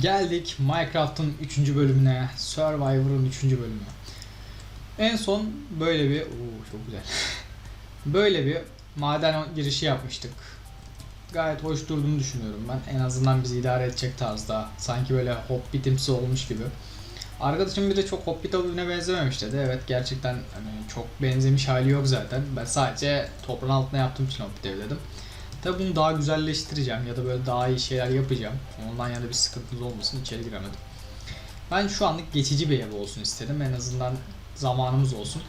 Geldik Minecraft'ın 3. bölümüne, Survivor'ın 3. bölümü. En son böyle bir, Oo, çok güzel. böyle bir maden girişi yapmıştık. Gayet hoş durduğunu düşünüyorum ben. En azından bizi idare edecek tarzda. Sanki böyle hobbitimsi olmuş gibi. Arkadaşım bir de çok hobbit avına benzememiş dedi. Evet gerçekten hani çok benzemiş hali yok zaten. Ben sadece toprağın altına yaptığım için hobbit ev dedim. Tabi bunu daha güzelleştireceğim ya da böyle daha iyi şeyler yapacağım. Ondan yana bir sıkıntımız olmasın içeri giremedim. Ben şu anlık geçici bir ev olsun istedim. En azından zamanımız olsun.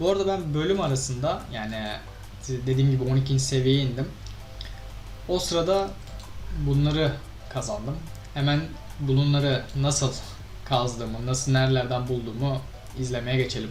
Bu arada ben bölüm arasında yani dediğim gibi 12. seviyeye indim. O sırada bunları kazandım. Hemen bunları nasıl kazdığımı, nasıl nerelerden bulduğumu izlemeye geçelim.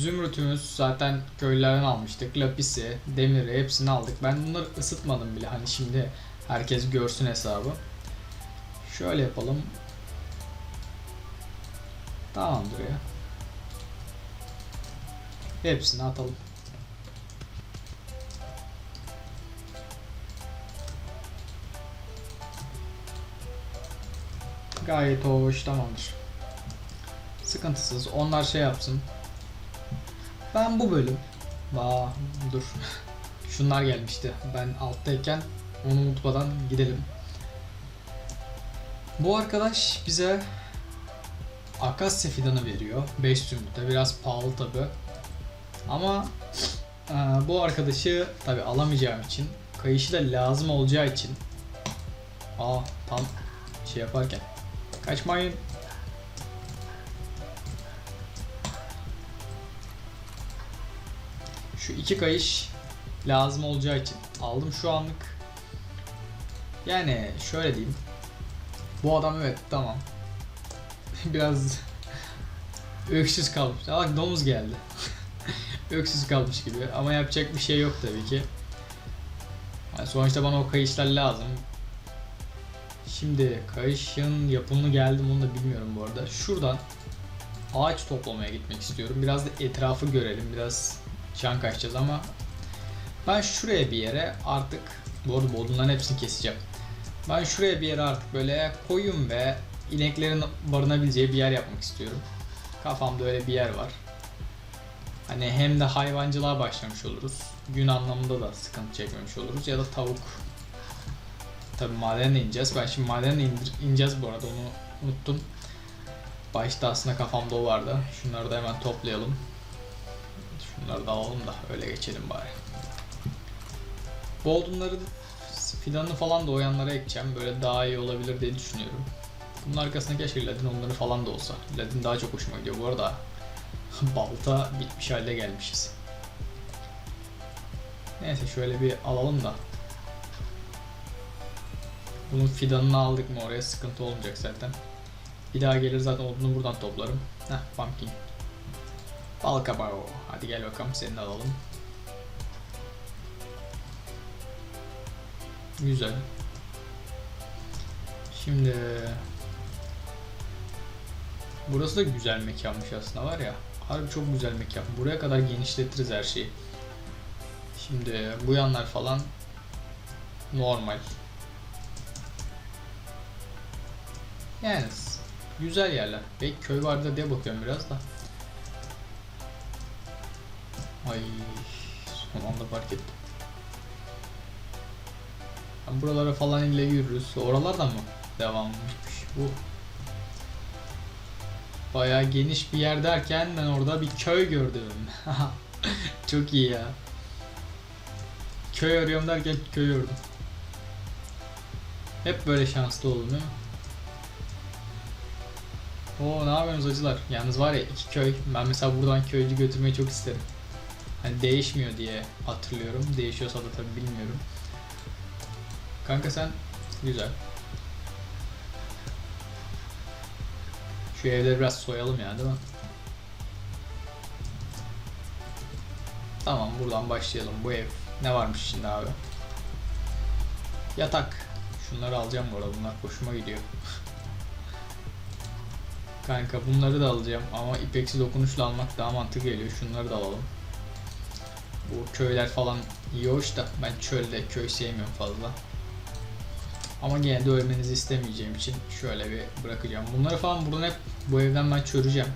Zümrütümüz zaten köylerden almıştık. Lapisi, demiri hepsini aldık. Ben bunları ısıtmadım bile. Hani şimdi herkes görsün hesabı. Şöyle yapalım. Tamamdır ya. Hepsini atalım. Gayet hoş, tamamdır. Sıkıntısız. Onlar şey yapsın. Ben bu bölüm. Aa, dur. Şunlar gelmişti. Ben alttayken onu unutmadan gidelim. Bu arkadaş bize akasya fidanı veriyor. 5 zümrüte. Biraz pahalı tabi. Ama e, bu arkadaşı tabi alamayacağım için kayışı da lazım olacağı için Aa tam şey yaparken kaçmayın Şu iki kayış lazım olacağı için aldım şu anlık. Yani şöyle diyeyim. Bu adam evet tamam. Biraz öksüz kalmış. Aa, Bak domuz geldi. öksüz kalmış gibi ama yapacak bir şey yok tabii ki. Yani sonuçta bana o kayışlar lazım. Şimdi kayışın yapımını geldim onu da bilmiyorum bu arada. Şuradan ağaç toplamaya gitmek istiyorum. Biraz da etrafı görelim. Biraz can kaçacağız ama ben şuraya bir yere artık bu arada bodunların hepsini keseceğim. Ben şuraya bir yere artık böyle koyun ve ineklerin barınabileceği bir yer yapmak istiyorum. Kafamda öyle bir yer var. Hani hem de hayvancılığa başlamış oluruz. Gün anlamında da sıkıntı çekmemiş oluruz ya da tavuk. Tabi madene ineceğiz. Ben şimdi madene ineceğiz bu arada onu unuttum. Başta aslında kafamda o vardı. Şunları da hemen toplayalım. Şunları da alalım da öyle geçelim bari. Bu odunları fidanını falan da o yanlara ekeceğim. Böyle daha iyi olabilir diye düşünüyorum. Bunun arkasına keşke ladin onları falan da olsa. Ladin daha çok hoşuma gidiyor. Bu arada balta bitmiş halde gelmişiz. Neyse şöyle bir alalım da. Bunun fidanını aldık mı oraya sıkıntı olmayacak zaten. Bir daha gelir zaten odunu buradan toplarım. Heh pumpkin. Kabağı. Hadi gel bakalım seni de alalım. Güzel. Şimdi Burası da güzel mekanmış aslında var ya. Harbi çok güzel mekan. Buraya kadar genişletiriz her şeyi. Şimdi bu yanlar falan normal. Yani güzel yerler. Belki köy vardı diye bakıyorum biraz da. Ay son anda fark ettim. Ha, Buralara falan ile yürürüz. Oralardan mı devammış bu? Bayağı geniş bir yer derken ben orada bir köy gördüm. Çok iyi ya. Köy arıyorum derken köy gördüm. Hep böyle şanslı olun değil mi? Oo ne yapıyorsunuz acılar? Yalnız var ya iki köy. Ben mesela buradan köylü götürmeyi çok isterim. Hani değişmiyor diye hatırlıyorum. Değişiyorsa da tabii bilmiyorum. Kanka sen güzel. Şu evleri biraz soyalım ya değil mi? Tamam buradan başlayalım. Bu ev ne varmış şimdi abi? Yatak. Şunları alacağım bu arada. Bunlar hoşuma gidiyor. Kanka bunları da alacağım ama ipeksi dokunuşla almak daha mantıklı geliyor. Şunları da alalım. Bu köyler falan iyi hoş da ben çölde köy sevmiyorum fazla. Ama gene de ölmenizi istemeyeceğim için şöyle bir bırakacağım. Bunları falan buradan hep bu evden ben çöreceğim.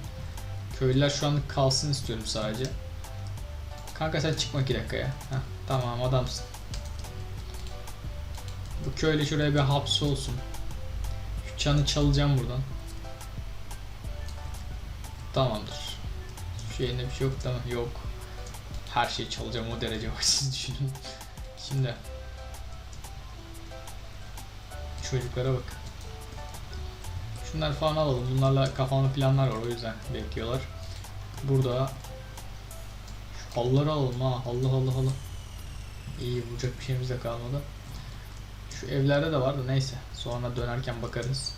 Köylüler şu anlık kalsın istiyorum sadece. Kanka sen çıkma iki dakika ya. Heh, tamam adamsın. Bu köylü şuraya bir hapsi olsun. Şu çanı çalacağım buradan. Tamamdır. Şu yerinde bir şey yok değil mi? Yok. Her şeyi çalacağım o derece var siz düşünün. Şimdi Çocuklara bak. Şunlar falan alalım. Bunlarla kafamda planlar var o yüzden bekliyorlar. Burada şu halıları alalım ha. Halı halı halı. İyi vuracak bir şeyimiz de kalmadı. Şu evlerde de var da neyse. Sonra dönerken bakarız.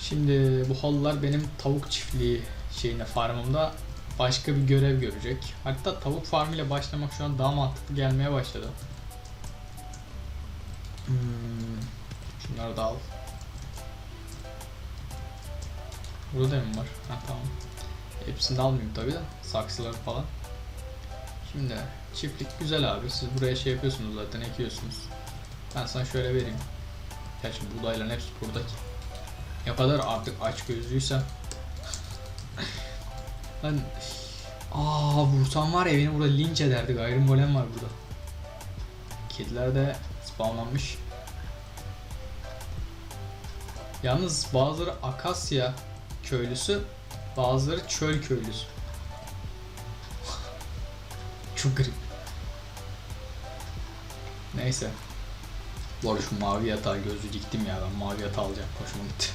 Şimdi bu halılar benim tavuk çiftliği şeyine farmımda başka bir görev görecek. Hatta tavuk farmıyla başlamak şu an daha mantıklı gelmeye başladı. Hmm, şunları da al. Burada da mı var? Ha tamam. Hepsini de almayayım tabi de. Saksıları falan. Şimdi çiftlik güzel abi. Siz buraya şey yapıyorsunuz zaten ekiyorsunuz. Ben sana şöyle vereyim. Gerçi buğdayların hepsi burada ki. Ne kadar artık aç gözlüysem. Ben Aa vursam var ya beni burada linç ederdi. Gayrım var burada. Kediler de spawnlanmış. Yalnız bazıları Akasya köylüsü, bazıları çöl köylüsü. Çok garip. Neyse. Bu arada şu mavi yatağı gözlü diktim ya ben mavi yatağı alacağım. Hoşuma gitti.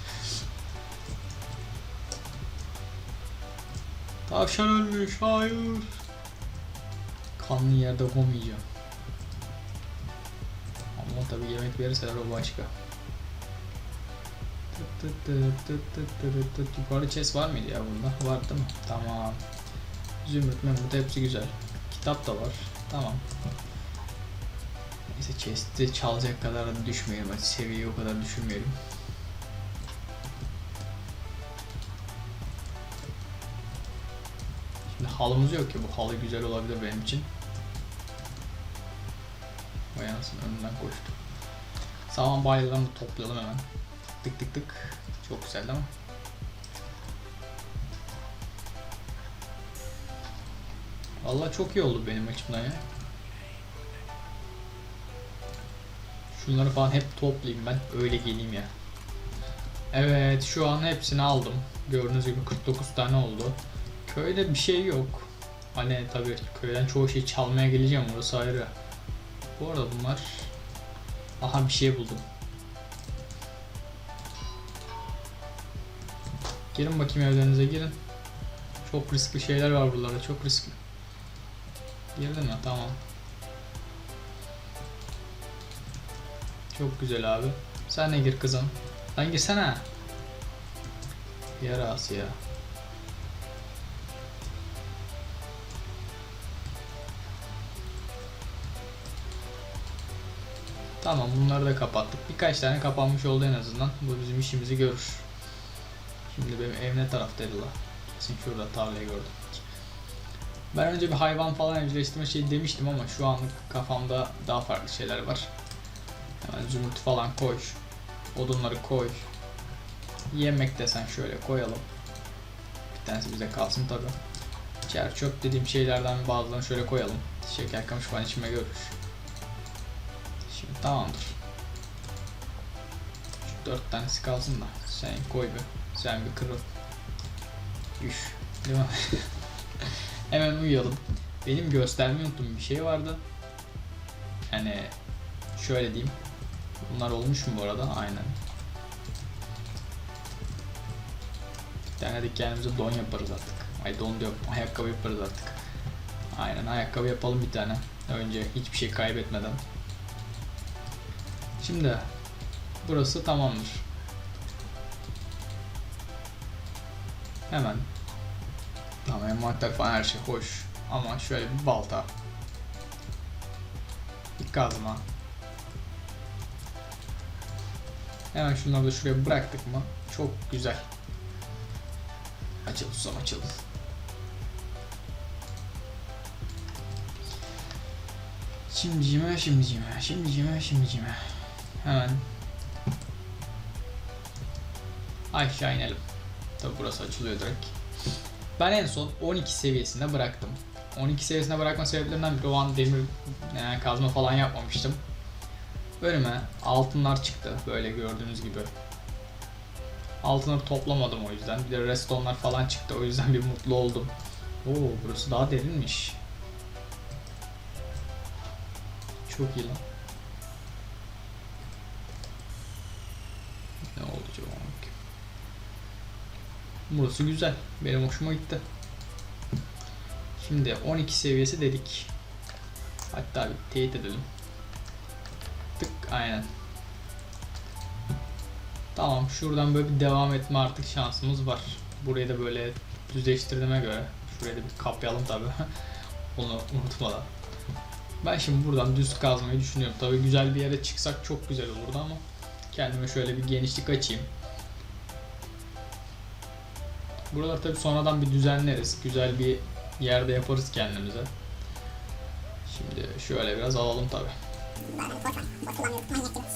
Tavşan ölmüş. Hayır. Kanlı yerde komayacağım. Ama tabii yemek verirseler o başka. Tıt tıt tıt tıt. Yukarıda chest var mıydı ya bunda? Var değil mi? Tamam. Zümrüt, memut hepsi güzel. Kitap da var. Tamam. Neyse chest'i çalacak kadar da düşmeyelim. Hadi seviyeyi o kadar düşürmeyelim. Halımız yok ki. Bu halı güzel olabilir benim için. Vay anasını önünden koştu. Saman bayralarını toplayalım hemen. Tık tık tık. Çok güzel ama. Vallahi çok iyi oldu benim açımdan ya. Şunları falan hep toplayayım ben. Öyle geleyim ya. Evet şu an hepsini aldım. Gördüğünüz gibi 49 tane oldu. Köyde bir şey yok. Hani tabii köyden çoğu şey çalmaya geleceğim orası ayrı. Bu arada bunlar... Aha bir şey buldum. Girin bakayım evlerinize girin. Çok riskli şeyler var buralarda çok riskli. Girdin mi? Tamam. Çok güzel abi. Sen de gir kızım. Lan girsene. Yarası ya. Tamam bunları da kapattık. Birkaç tane kapanmış oldu en azından. Bu bizim işimizi görür. Şimdi benim ev ne taraftaydı la? Kesin şurada tarlayı gördüm. Ben önce bir hayvan falan evcilleştirme şey demiştim ama şu anlık kafamda daha farklı şeyler var. Hemen zümrüt falan koy. Odunları koy. Yemek desen şöyle koyalım. Bir tanesi bize kalsın tabi. Çer çöp dediğim şeylerden bazılarını şöyle koyalım. Şeker kamış falan içime görür. Tamamdır. Şu dört tanesi kalsın da sen koy bir. Sen bir kırıl. Üş. Değil? Hemen uyuyalım. Benim göstermeyi unuttuğum bir şey vardı. Yani şöyle diyeyim. Bunlar olmuş mu bu arada? Aynen. Bir tane de kendimize don yaparız artık. Ay don diyorum. Ayakkabı yaparız artık. Aynen ayakkabı yapalım bir tane. Önce hiçbir şey kaybetmeden. Şimdi burası tamamdır. Hemen Tamam envanter falan her şey hoş. Ama şöyle bir balta. Bir kazma. Hemen şunları da şuraya bıraktık mı? Çok güzel. Açıl susam açıl. Şimdicime, şimdicime, şimdicime, şimdicime. Hemen aşağı inelim. Tabi burası açılıyor direkt. Ben en son 12 seviyesinde bıraktım. 12 seviyesinde bırakma sebeplerinden biri o an demir yani kazma falan yapmamıştım. Önüme altınlar çıktı böyle gördüğünüz gibi. Altınları toplamadım o yüzden. Bir de restonlar falan çıktı o yüzden bir mutlu oldum. Oo burası daha derinmiş. Çok iyi lan. Ne olacak o Burası güzel. Benim hoşuma gitti. Şimdi 12 seviyesi dedik. Hatta bir teyit edelim. Tık aynen. Tamam şuradan böyle bir devam etme artık şansımız var. Burayı da böyle düzleştirdiğime göre şuraya da bir kapayalım tabi. Onu unutmadan. Ben şimdi buradan düz kazmayı düşünüyorum. Tabi güzel bir yere çıksak çok güzel olurdu ama kendime şöyle bir genişlik açayım. Buralar tabi sonradan bir düzenleriz. Güzel bir yerde yaparız kendimize. Şimdi şöyle biraz alalım. Of. Tabii düzleştiririm.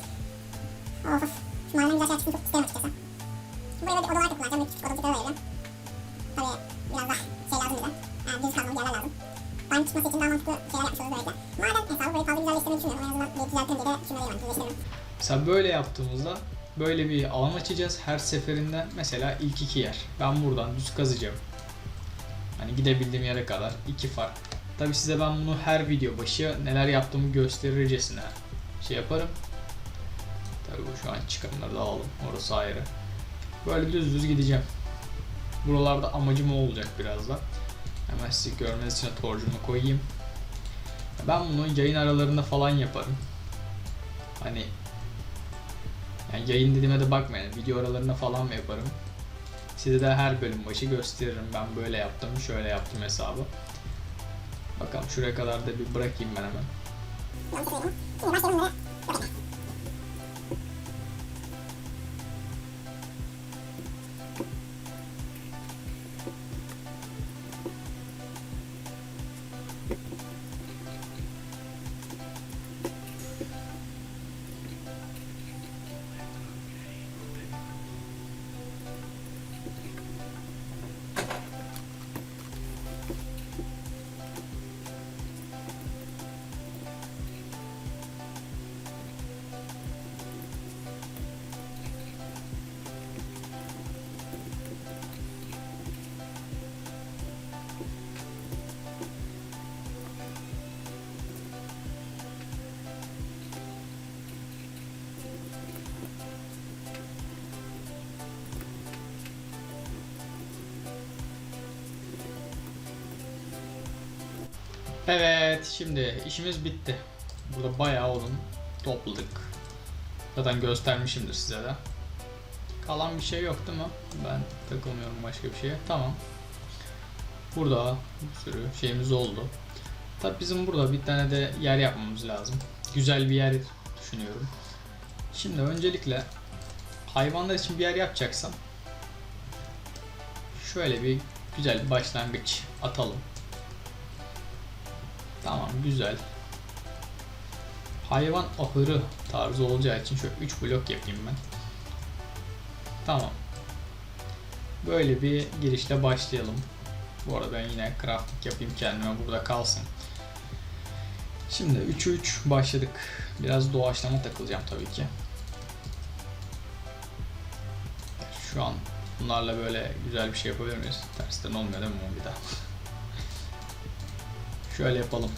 Mesela böyle yaptığımızda böyle bir alan açacağız. Her seferinde mesela ilk iki yer. Ben buradan düz kazacağım. Hani gidebildiğim yere kadar iki fark. Tabi size ben bunu her video başı neler yaptığımı gösterircesine şey yaparım. Tabi bu şu an çıkanları da alalım. Orası ayrı. Böyle düz düz gideceğim. Buralarda amacım o olacak biraz da. Hemen sizi görmeniz için torcumu koyayım. Ben bunu yayın aralarında falan yaparım. Hani yani yayın dediğime de bakmayın. Video aralarında falan mı yaparım? Size de her bölüm başı gösteririm. Ben böyle yaptım, şöyle yaptım hesabı. Bakalım şuraya kadar da bir bırakayım ben hemen. Evet, şimdi işimiz bitti. Burada bayağı odun topladık. Zaten göstermişimdir size de. Kalan bir şey yok değil mi? Ben takılmıyorum başka bir şeye. Tamam. Burada bir sürü şeyimiz oldu. Tabi bizim burada bir tane de yer yapmamız lazım. Güzel bir yer düşünüyorum. Şimdi öncelikle hayvanlar için bir yer yapacaksam şöyle bir güzel bir başlangıç atalım. Tamam güzel. Hayvan ahırı tarzı olacağı için şöyle 3 blok yapayım ben. Tamam. Böyle bir girişle başlayalım. Bu arada ben yine crafting yapayım kendime burada kalsın. Şimdi 3'ü 3 başladık. Biraz doğaçlama takılacağım tabii ki. Şu an bunlarla böyle güzel bir şey yapabilir miyiz? Tersten olmuyor değil mi bu bir daha? Şöyle yapalım.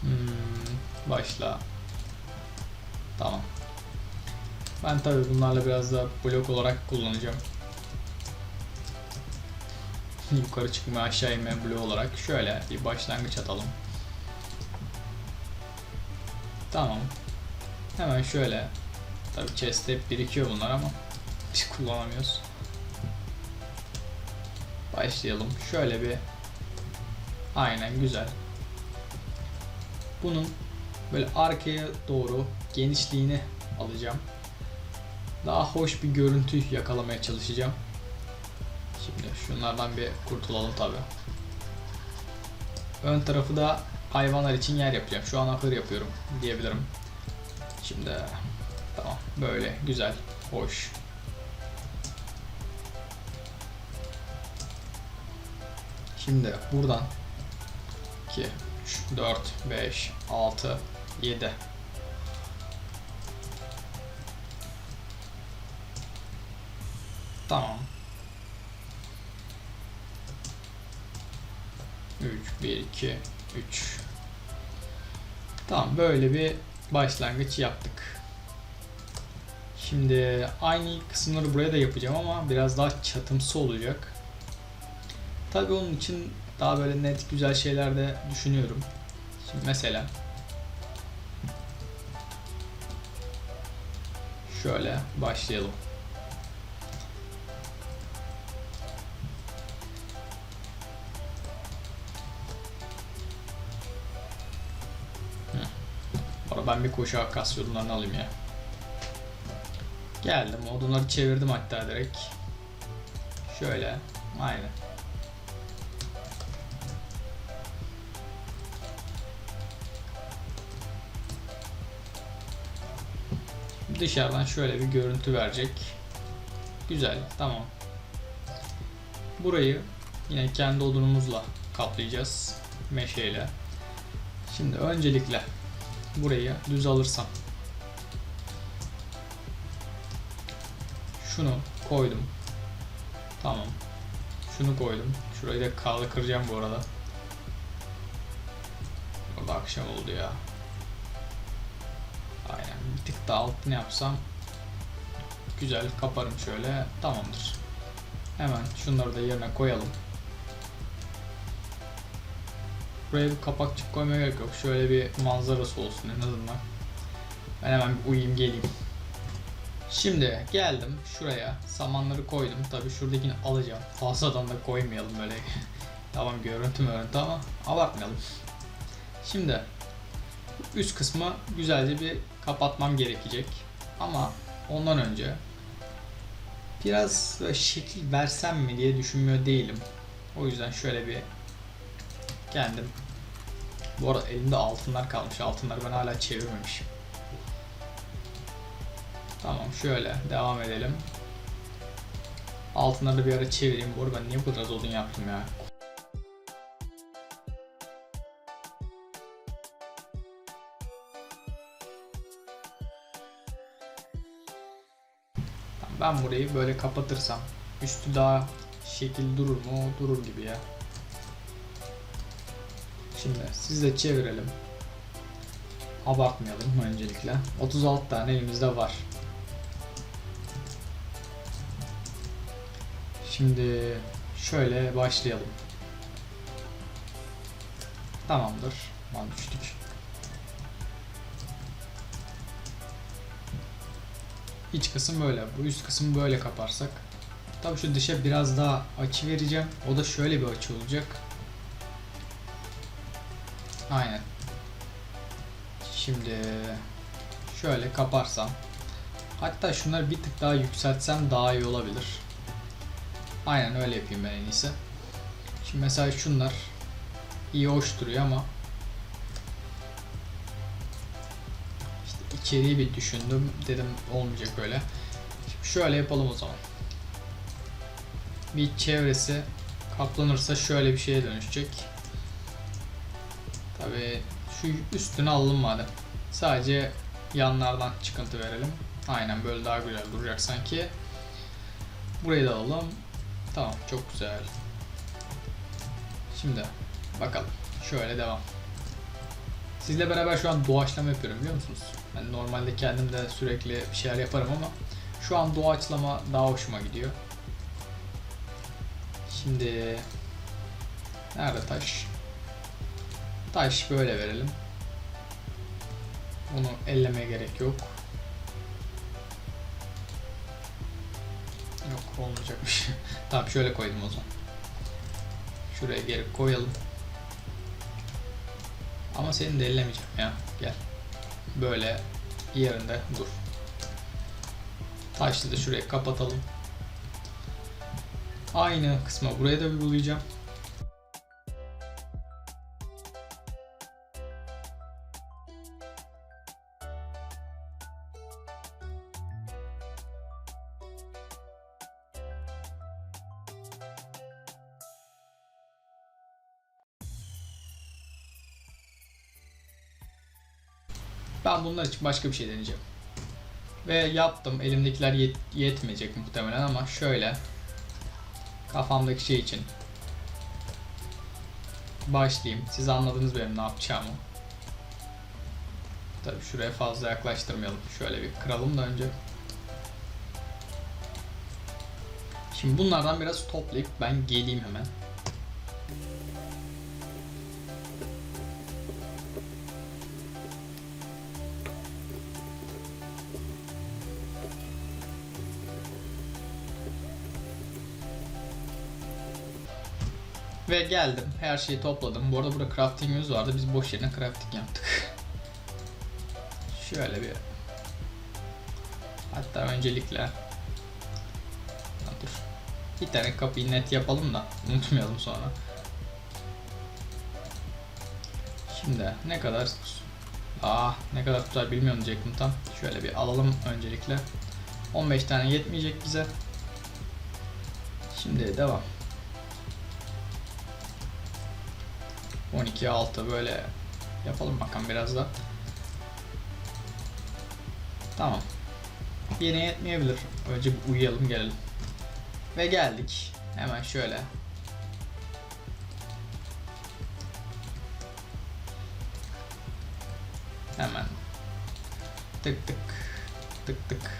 Hmm, başla. Tamam. Ben tabii bunlarla biraz da blok olarak kullanacağım. Yukarı çıkma aşağı inme bloğu olarak şöyle bir başlangıç atalım. Tamam. Hemen şöyle. Tabii chest'te birikiyor bunlar ama biz kullanamıyoruz. Başlayalım. Şöyle bir Aynen güzel. Bunun böyle arkaya doğru genişliğini alacağım. Daha hoş bir görüntü yakalamaya çalışacağım. Şimdi şunlardan bir kurtulalım tabi. Ön tarafı da hayvanlar için yer yapacağım. Şu an ahır yapıyorum diyebilirim. Şimdi tamam böyle güzel, hoş. Şimdi buradan 2, 3, 4, 5, 6, 7 Tamam. 3, 1, 2, 3 Tamam böyle bir başlangıç yaptık. Şimdi aynı kısımları buraya da yapacağım ama biraz daha çatımsı olacak. Tabii onun için daha böyle net güzel şeyler de düşünüyorum. Şimdi mesela şöyle başlayalım. Ben bir koşu akkas yollarını alayım ya. Geldim. Odunları çevirdim hatta direkt. Şöyle. Aynen. Dışarıdan şöyle bir görüntü verecek. Güzel. Tamam. Burayı yine kendi odunumuzla kaplayacağız. Meşeyle. Şimdi öncelikle burayı düz alırsam şunu koydum. Tamam. Şunu koydum. Şurayı da kağıdı kıracağım bu arada. Orada akşam oldu ya. Bir tık daha altını yapsam güzel kaparım şöyle. Tamamdır. Hemen şunları da yerine koyalım. Buraya bir kapakçık koymaya gerek yok. Şöyle bir manzarası olsun en azından. Ben hemen bir uyuyayım geleyim. Şimdi geldim şuraya samanları koydum. Tabi şuradakini alacağım. Fazladan da koymayalım böyle. tamam görüntü görüntü ama abartmayalım. Şimdi üst kısmı güzelce bir kapatmam gerekecek. Ama ondan önce biraz şekil versem mi diye düşünmüyor değilim. O yüzden şöyle bir kendim bu arada elimde altınlar kalmış. Altınları ben hala çevirmemişim. Tamam şöyle devam edelim. Altınları bir ara çevireyim. Bu arada ben niye bu kadar odun yaptım ya? Ben burayı böyle kapatırsam üstü daha şekil durur mu? Durur gibi ya. Şimdi siz de çevirelim. Abartmayalım öncelikle. 36 tane elimizde var. Şimdi şöyle başlayalım. Tamamdır. Lan düştük. İç kısım böyle. Bu üst kısmı böyle kaparsak. Tabii şu dışa biraz daha açı vereceğim. O da şöyle bir açı olacak. Aynen. Şimdi şöyle kaparsam hatta şunları bir tık daha yükseltsem daha iyi olabilir. Aynen öyle yapayım ben en iyisi. Şimdi mesela şunlar iyi hoş duruyor ama içeriği bir düşündüm dedim olmayacak öyle. Şöyle yapalım o zaman. Bir çevresi kaplanırsa şöyle bir şeye dönüşecek. Tabii şu üstünü alalım madem. Sadece yanlardan çıkıntı verelim. Aynen böyle daha güzel duracak sanki. Burayı da alalım. Tamam çok güzel. Şimdi bakalım. Şöyle devam. Sizle beraber şu an doğaçlama yapıyorum biliyor musunuz? Ben normalde kendim de sürekli bir şeyler yaparım ama şu an doğaçlama daha hoşuma gidiyor. Şimdi nerede taş? Taş böyle verelim. Bunu ellemeye gerek yok. Yok olmayacakmış. tamam şöyle koydum o zaman. Şuraya geri koyalım. Ama seni de ya. Gel. Böyle yerinde dur. Taşlı da şuraya kapatalım. Aynı kısma buraya da uygulayacağım. Ben bunlar için başka bir şey deneyeceğim. Ve yaptım. Elimdekiler yet- yetmeyecek muhtemelen ama şöyle kafamdaki şey için başlayayım. Siz anladınız benim ne yapacağımı. Tabi şuraya fazla yaklaştırmayalım. Şöyle bir kıralım da önce. Şimdi bunlardan biraz toplayıp ben geleyim hemen. Ve geldim. Her şeyi topladım. Bu arada burada craftingimiz vardı. Biz boş yerine crafting yaptık. Şöyle bir Hatta öncelikle dur. Bir tane kapıyı net yapalım da unutmayalım sonra. Şimdi ne kadar Ah ne kadar tutar bilmiyorum diyecektim tam. Şöyle bir alalım öncelikle. 15 tane yetmeyecek bize. Şimdi devam. 12 6 böyle yapalım bakalım biraz da. Tamam. Yine yetmeyebilir. Önce bir uyuyalım gelelim. Ve geldik. Hemen şöyle. Hemen. Tık tık. Tık tık.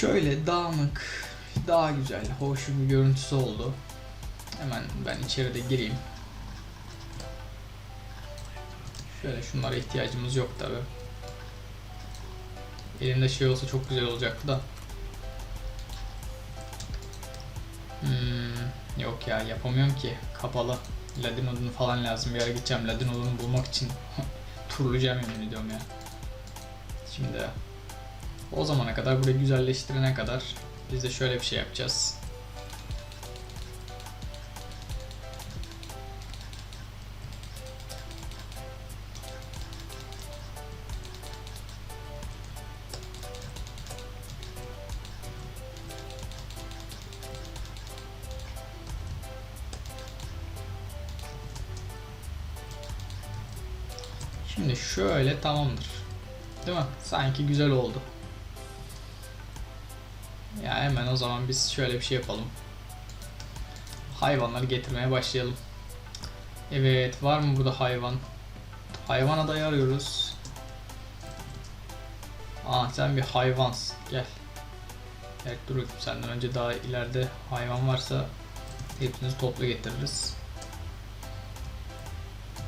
Şöyle dağınık, daha güzel, hoş bir görüntüsü oldu. Hemen ben içeride gireyim. Şöyle şunlara ihtiyacımız yok tabi. Elimde şey olsa çok güzel olacaktı da. Hmm, yok ya yapamıyorum ki. Kapalı. Ladin odunu falan lazım. Bir ara gideceğim Ladin odunu bulmak için. Turlayacağım yemin ediyorum ya. Şimdi o zamana kadar burayı güzelleştirene kadar biz de şöyle bir şey yapacağız. Şimdi şöyle tamamdır. Değil mi? Sanki güzel oldu. Hemen o zaman biz şöyle bir şey yapalım. Hayvanları getirmeye başlayalım. Evet, var mı burada hayvan? Hayvan adayı arıyoruz. Aa sen bir hayvansın. Gel. Evet dur senden önce daha ileride hayvan varsa hepsini toplu getiririz.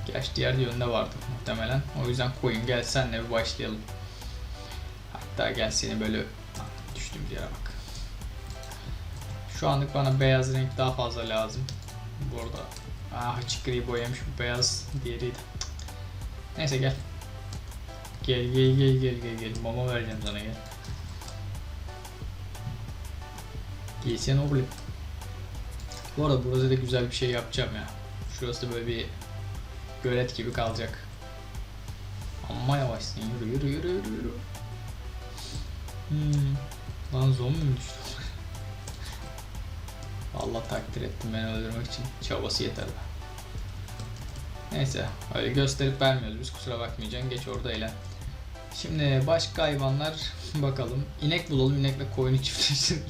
Gerçi diğer yönde vardı muhtemelen. O yüzden koyun gel senle bir başlayalım. Hatta gel seni böyle Ha, düştüğümüz yere bak. Şu anlık bana beyaz renk daha fazla lazım. Bu arada ah açık gri boyamış bu beyaz diğeriydi. Neyse gel. Gel gel gel gel gel gel. Mama vereceğim sana gel. Giysen oğlum. Bu arada burada da güzel bir şey yapacağım ya. Şurası da böyle bir gölet gibi kalacak. Amma yavaşsın yürü yürü yürü yürü yürü. Hmm. Lan zombi mi düştü? Allah takdir ettim beni öldürmek için. Çabası yeter be. Neyse öyle gösterip vermiyoruz biz kusura bakmayacaksın geç orada eğlen. Şimdi başka hayvanlar bakalım. İnek bulalım inekle koyunu çiftleştirelim.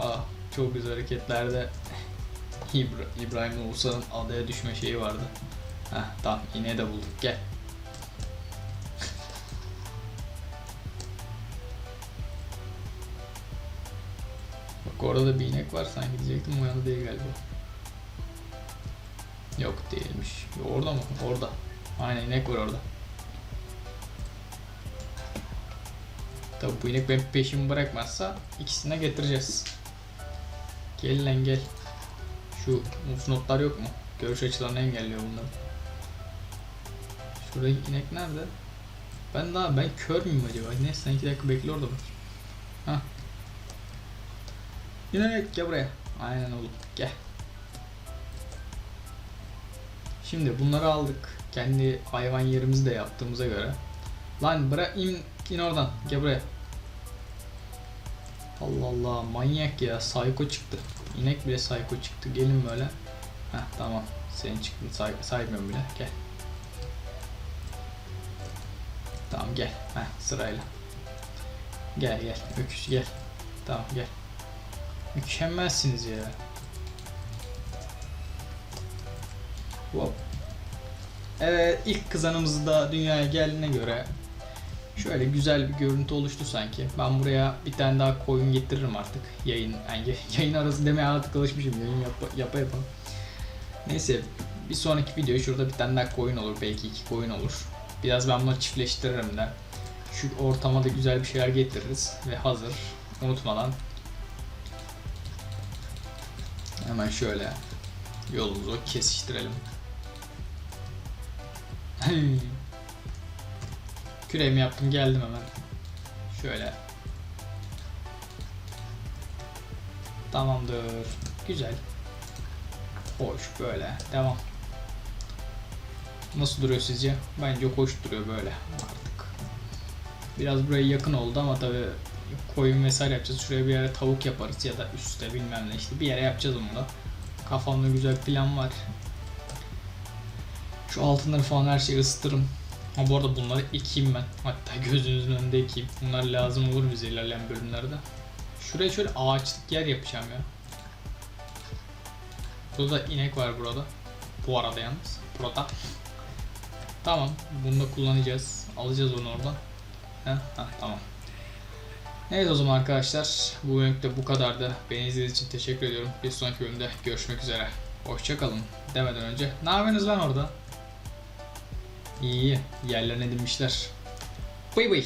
Aa, çok güzel hareketlerde İbra İbrahim Musa'nın adaya düşme şeyi vardı. Heh tamam ineği de bulduk gel. Orada da bir inek var sanki diyecektim o yana değil galiba. Yok değilmiş. Orada mı? Orada. Aynen inek var orada. Tabi bu inek benim peşimi bırakmazsa ikisini de getireceğiz. Gel lan gel. Şu notlar yok mu? Görüş açılarını engelliyor bunlar. Şuradaki inek nerede? Ben daha ben kör müyüm acaba? Neyse sen iki dakika bekle orada bak. İnek gel buraya. Aynen oğlum gel. Şimdi bunları aldık. Kendi hayvan yerimizi de yaptığımıza göre. Lan bırak in, in oradan. Gel buraya. Allah Allah manyak ya psycho çıktı. İnek bile psycho çıktı. Gelin böyle. Heh tamam. Senin çıktın say saymıyorum bile. Gel. Tamam gel. Heh sırayla. Gel gel. Öküz gel. Tamam gel. Mükemmelsiniz ya. Hop. Evet ilk kızanımız da dünyaya geldiğine göre şöyle güzel bir görüntü oluştu sanki. Ben buraya bir tane daha koyun getiririm artık. Yayın yani yayın arası demeye artık alışmışım. Yayın yap, yapa yapa. Neyse bir sonraki video şurada bir tane daha koyun olur. Belki iki koyun olur. Biraz ben bunları çiftleştiririm de. Şu ortama da güzel bir şeyler getiririz. Ve hazır. Unutmadan Hemen şöyle yolumuzu kesiştirelim. Küreğimi yaptım geldim hemen. Şöyle. Tamamdır. Güzel. Hoş böyle. Devam. Nasıl duruyor sizce? Bence hoş duruyor böyle artık. Biraz buraya yakın oldu ama tabi koyun vesaire yapacağız. Şuraya bir yere tavuk yaparız ya da üstte bilmem ne işte bir yere yapacağız onu da. Kafamda güzel plan var. Şu altınları falan her şeyi ısıtırım. Ha bu arada bunları ekeyim ben. Hatta gözünüzün önünde ekeyim. Bunlar lazım olur bize ilerleyen bölümlerde. Şuraya şöyle ağaçlık yer yapacağım ya. Burada da inek var burada. Bu arada yalnız. Burada. Tamam. Bunu da kullanacağız. Alacağız onu oradan. Heh, heh, tamam. Neyse o zaman arkadaşlar. Bu bölümde bu kadardı. Beni izlediğiniz için teşekkür ediyorum. Bir sonraki bölümde görüşmek üzere. Hoşçakalın demeden önce. Ne yapıyorsunuz lan orada? İyi, yerlerine dinmişler. Bıy bıy.